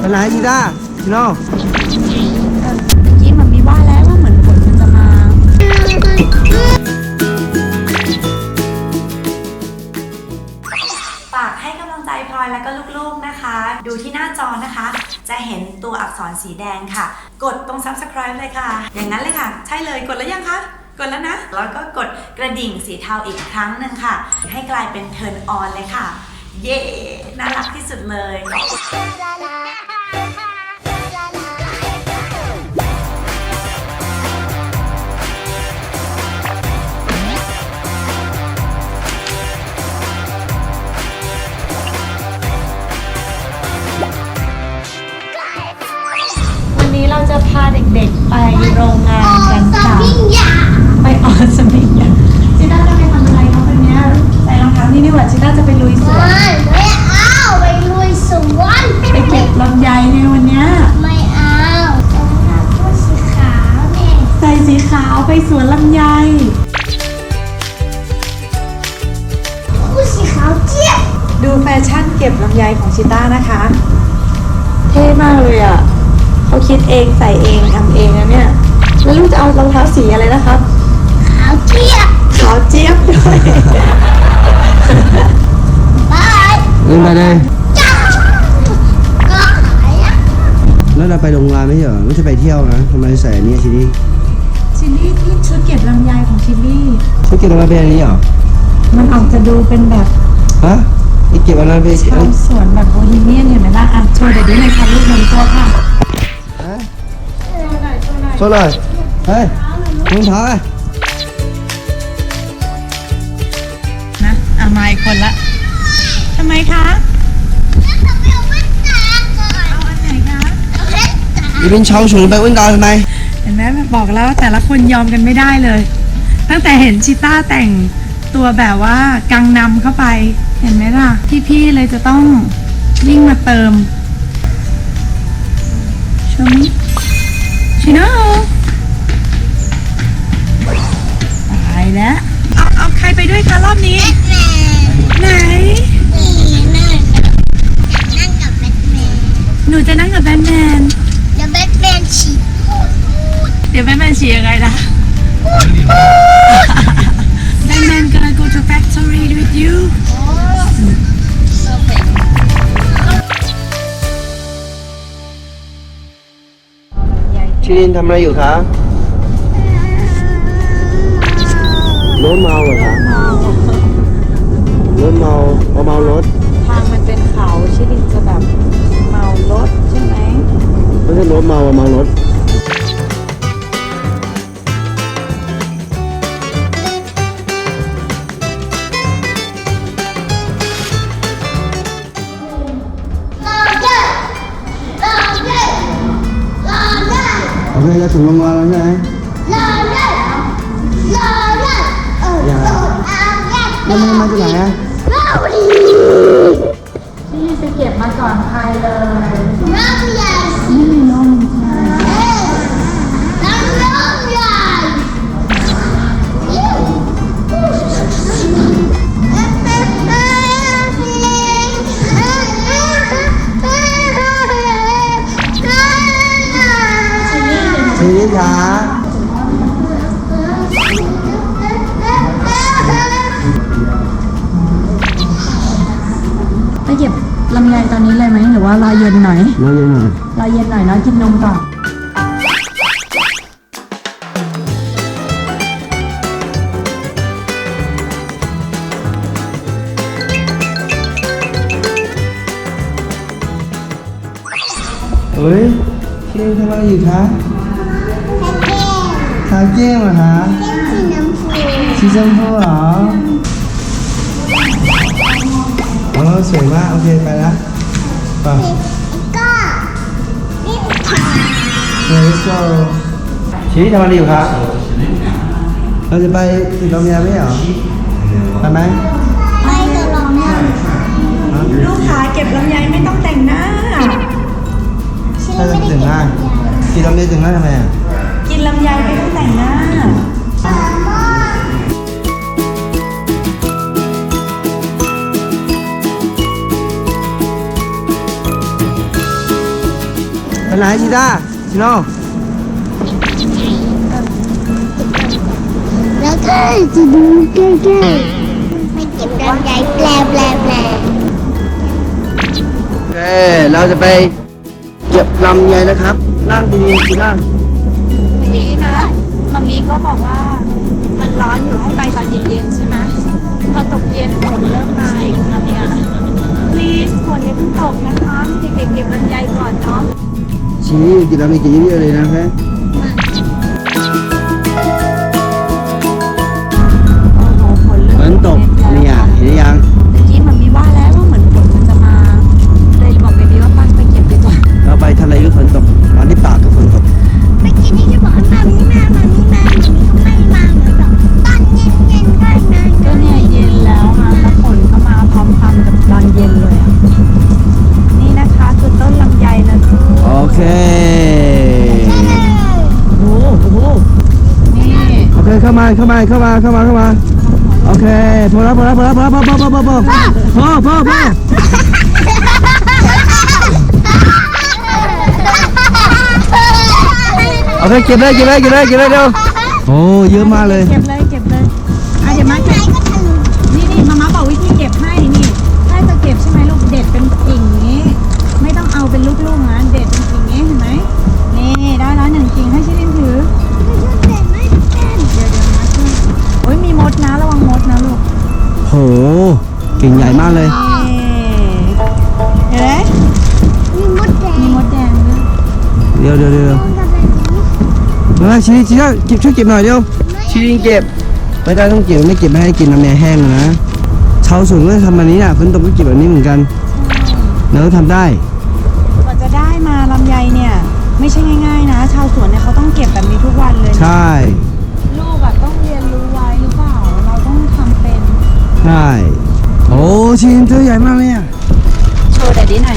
ไปไหนชิต้าชิโน่เมื่อกี้มันมีว่าแล้วว่าเหมือนฝนมันจะมา ฝากให้กำลังใจพลอยและก็ลูกๆนะคะ ดูที่หน้าจอนะคะ จะเห็นตัวอักษรสีแดงค่ะ กดตรง subscribe เลยค่ะ อย่างนั้นเลยค่ะ ใช่เลยกดแล้วยังคะกดแล้วนะ แล้วก็กดกระดิ่งสีเทาอีกครั้งหนึ่งค่ะ ให้กลายเป็น turn on เลยค่ะ เย้ น่ารักที่สุดเลย พาเด็กๆไปโรงงานกันค่ะ ไปออสมิงกัน คิดเองใส่เองทำเองนะเนี่ย แล้วลูกจะเอารองเท้าสีอะไรนะครับ ขาวเจี๊ยบขาวเจี๊ยบด้วยบายเล่นไปเลยจ้าก็หายอะแล้วเราไปโรงงานไม่ใช่เหรอไม่ใช่ไปเที่ยวนะทำไมใส่อันนี้ชินี่ชิลลี่ที่ชุดเก็บลำไยของชิลลี่ ชุดเก็บอะไรเป็นอันนี้เหรอ มันออกจะดูเป็นแบบ ฮะไอเก็บอะไรไปชาวสวนแบบโบฮีเมียนเห็นไหมล่ะอะโชว์เดี๋ยวดูหน่อยค่ะลูกนำตัวค่ะโชว์เลย เฮ้ยรองเท้าไอ้นะอะมาอีกคนละทำไมคะทำไมเอาแว่นตาก่อนเอาอันไหนคะเอาแว่นตา你เป็นชาวสวนไปวิ่งตามทำไมเห็นไหมบอกแล้วแต่ละคนยอมกันไม่ได้เลย ตั้งแต่เห็นชิต้าแต่งตัวแบบว่ากังนำเข้าไป เห็นไหมล่ะ พี่ๆเลยจะต้องวิ่งมาเติมชม ชิโน่ตายแล้วเอาเอาใครไปด้วยคะรอบนี้แมนไหนนี่นั่งนั่งกับแบทแมนหนูจะนั่งกับแบทแมน เดี๋ยวแบทแมนฉีดพูดพูดเดี๋ยวแบทแมนฉี่ยังไงล่ะ ชิลินทำอะไรอยู่คะรถเมาเหรอคะรถเมาเอาเมารถทางมันเป็นเขาชิลินจะแบบเมารถใช่ไหมไม่ใช่รถเมาเอาเมารถ โอเคจะถึงโรงพยาบาลแล้วใช่ไหมรอเด้อรอเด้อเอออย่าเออเอาแยกแล้วมันมาจากไหนอะเราดีพี่จะเก็บมาก่อนใครเลยร ไปเก็บลำไยตอนนี้เลยไหมหรือว่ารอเย็นหน่อยน้องยังหน่อยรอเย็นหน่อยแล้วกินนมก่อนเฮ้ยชิลินทำอะไรอยู่คะทาแก้มเหรอคะสีชมพูเหรอ อ๋อสวยมาก โอเค ไปละไป Let's go ชีวิตทำอะไรอยู่ครับ เราจะไปติดลมยาไม่เหรอไปไหมลูกค้าเก็บลำไยไม่ต้องแต่งหน้า ถ้าจะถึงง่ายติดลมยาถึงง่ายทำไมอะ ไปไหนชิต้าชิโน่แล้วก็จะดูใกล้ๆไปเก็บลำไยแปลแปลแปลโอเคเราจะไปเก็บลำไยนะครับ นั่งดีๆชิต้าวันนี้นะมัมมี่ก็บอกว่ามันร้อนอยู่ให้ไปตอนเย็นๆใช่ไหมพอตกเย็นฝนเริ่มมาอีกแล้วเนี่ย please ฝนอย่าเพิ่งตกนะคะให้เด็กๆเก็บลำไยก่อนเนาะ ชี้กินลำไยกินเยอะเลยนะแค่าเข้ามาเข้ามาเข้ามาเข้ามาโอเคพอแล้วพอแล้วพอแล้วพอแล้วพอพอพอพอพอพอโอเคเก็บเลยเก็บเลยเก็บเลยเก็บเลยเร็วโอ้เยอะมากเลยเก็บเลยเก็บเลยอาจจะมาเก็บ มากเลยเห็นไหมมีมดแดงมีมดแดงด้วยเดี๋ยวเดี๋ยวเดี๋ยวมาชี้ชี้เก็บช่วยเก็บหน่อยเดี๋ยวชี้เก็บไม่ได้ต้องเก็บไม่เก็บไม่ให้กินน้ำแม่แห้งนะชาวสวนก็ทำแบบนี้น่ะฝนตกก็เก็บแบบนี้เหมือนกันแล้วทำได้กว่าจะได้มาลำไยเนี่ยไม่ใช่ง่ายๆนะ ชาวสวนเนี่ยเขาต้องเก็บแบบนี้ทุกวันเลยนะใช่ลูกอะต้องเรียนรู้ไว้หรือเปล่าเราต้องทำเป็นใช่โอ้ ชิ้นตัวใหญ่มากเลยอะโชว์แต่ดีหน่อย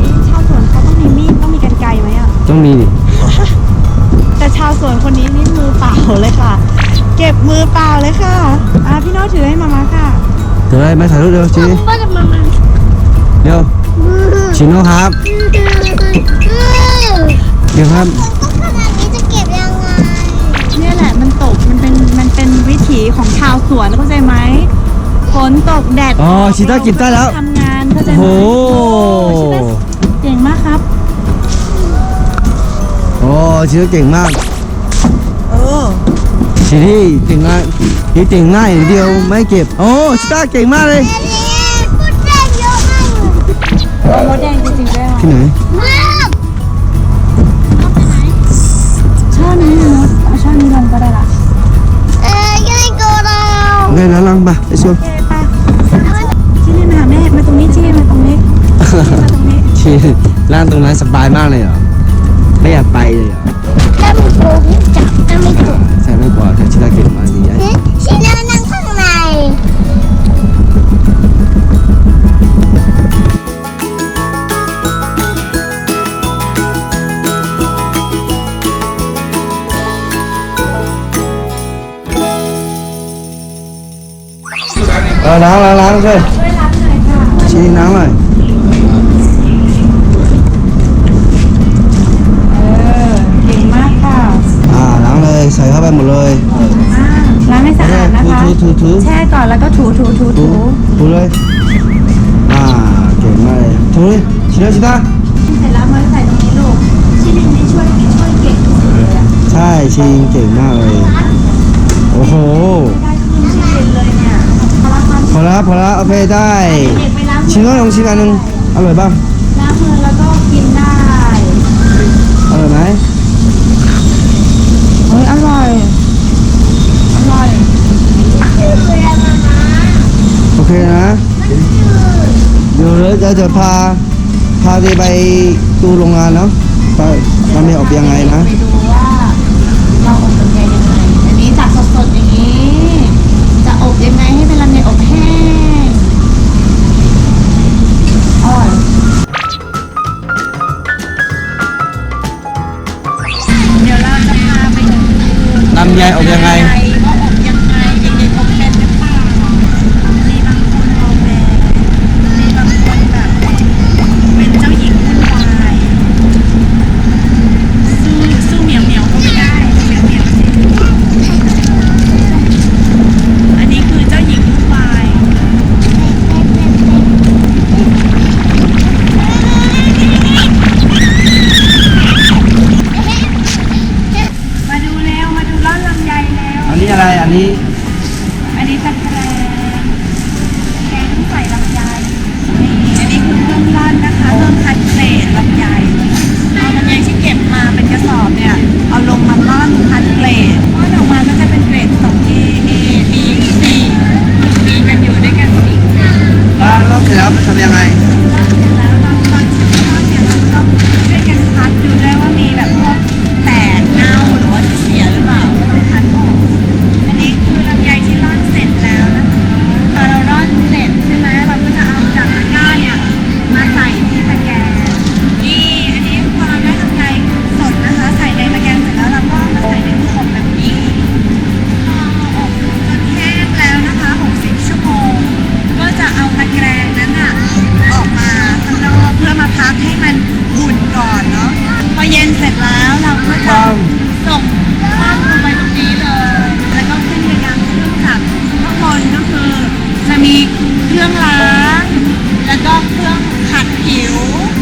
นี่ชาวสวนเขาต้องมีมีดต้องมีกันไกรไหมอะต้องมีดิแต่ชาวสวนคนนี้นี่มือเปล่าเลยค่ะ เก็บมือเปล่าเลยค่ะ อะพี่โน้ตถือให้มามาค่ะ เดี๋ยวได้มาถ่ายรูปเร็วชี้ก็จะมามาเร็วชิโน่ครับเดี๋ยวครับ ตกมันเป็นมันเป็นวิถีของชาวสวนเข้าใจไหมฝนตกแดดอ๋อชิต้าเก็บได้แล้ว ทำงานเข้าใจไหมโอ้ชิต้าเก่งมากครับ โอ้ชิโน่เก่งมากเออชิที่เก่งง่ายที่เก่งง่ายอย่างเดียวไม่เก็บ โอ้ชิต้าเก่งมากเลยอันนี้มดแดงเยอะมากโอ้มดแดงจริงๆด้วยที่ไหน มา โอเคแล้วลังไปไปชวนโอเคไปชิลินมาหาแม่มาตรงนี้ชิลินมาตรงนี้ชิลินมาตรงนี้ที่ร้านตรงนั้นสบายมากเลยเหรอ ไม่อยากไปเลยเหรอแล้วมีกูจับแล้วมีกูใช่ไม่กว่าแต่ชิต้าเก่งมากจริงๆเอ๊ะชิน่านั่ง ออล้างล้างล้างช่วยช่วยรับหน่อยค่ะชี้น้ำหน่อยเออเก่งมากค่ะอ่าล้างเลยใส่เข้าไปหมดเลยอ่าล้างให้สะอาดนะคะ ถูถูถูถูแช่ก่อนแล้วก็ถูถูถูถูถูถูเลยอ่าเก่งมากเลยถูเลยชิต้าชิต้าเสร็จแล้วมาใส่ตรงนี้ลูกชิลินนี่ช่วยช่วยเก่งที่สุดเลยอะใช่ชิงเก่งมากเลย โอ้โห ได้ขึ้นชิลินเลย อแล้วพอแล้วโอเคได้เด็กไปล้างชิมืโน่อลองชิมอันหนึงอร่อยป่ะล้างมือแล้วก็กินได้อร่อยไหมเฮ้ยอร่อยอร่อยโอเคนะเดี๋ยวเราจะจะพาพาเดไปดูโรงงานเนาะไปมันไม่ออกยังไงนะ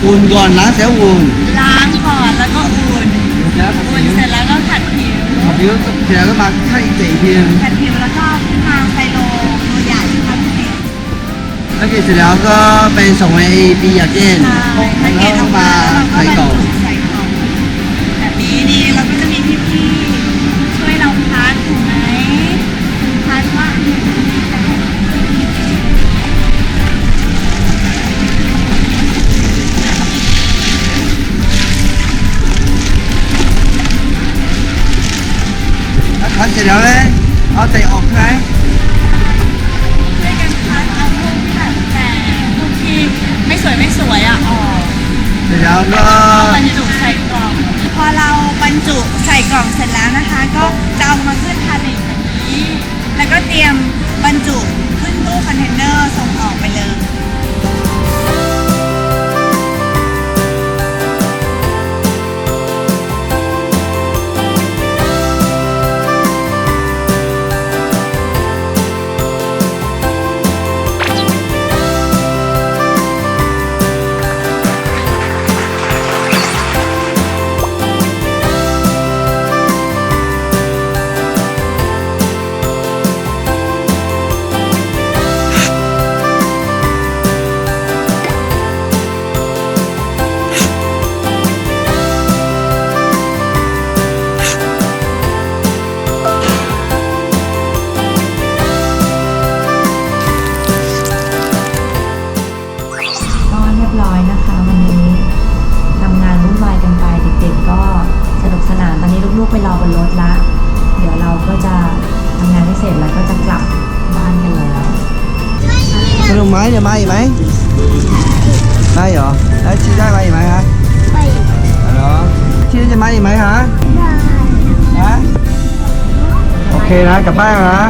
อุ่นก่อนล้างเสียอุ่นล้างก่อนแล้วก็อุ่นแล้วขัดอุ่นผิวเสร็จแล้วก็ขัดผิวขัดผิวเสร็จแล้วก็มาขั้นอีกอีกทีนึงขัดผิวแล้วก็เอาขึ้นมาไซโลตัวใหญ่ขัดผิวแล้วกินเสร็จแล้วก็ไปส่งไปปียาเจนใช่แล้วก็มา แล้วก็บรรจุใส่กล่อง พอเราบรรจุใส่กล่องเสร็จแล้วนะคะ ก็จะเอามาขึ้นพาเลทแบบนี้ แล้วก็เตรียมบรรจุขึ้นตู้คอนเทนเนอร์ส่งออกไปเลย มเดี๋ยวมาอีกไหมได้เหรอแล้วชีได้มาอีกไหมฮะไปเหรอชีจะมาอีกไหมฮะได้ฮะโอเคนะกลับบ้านนะ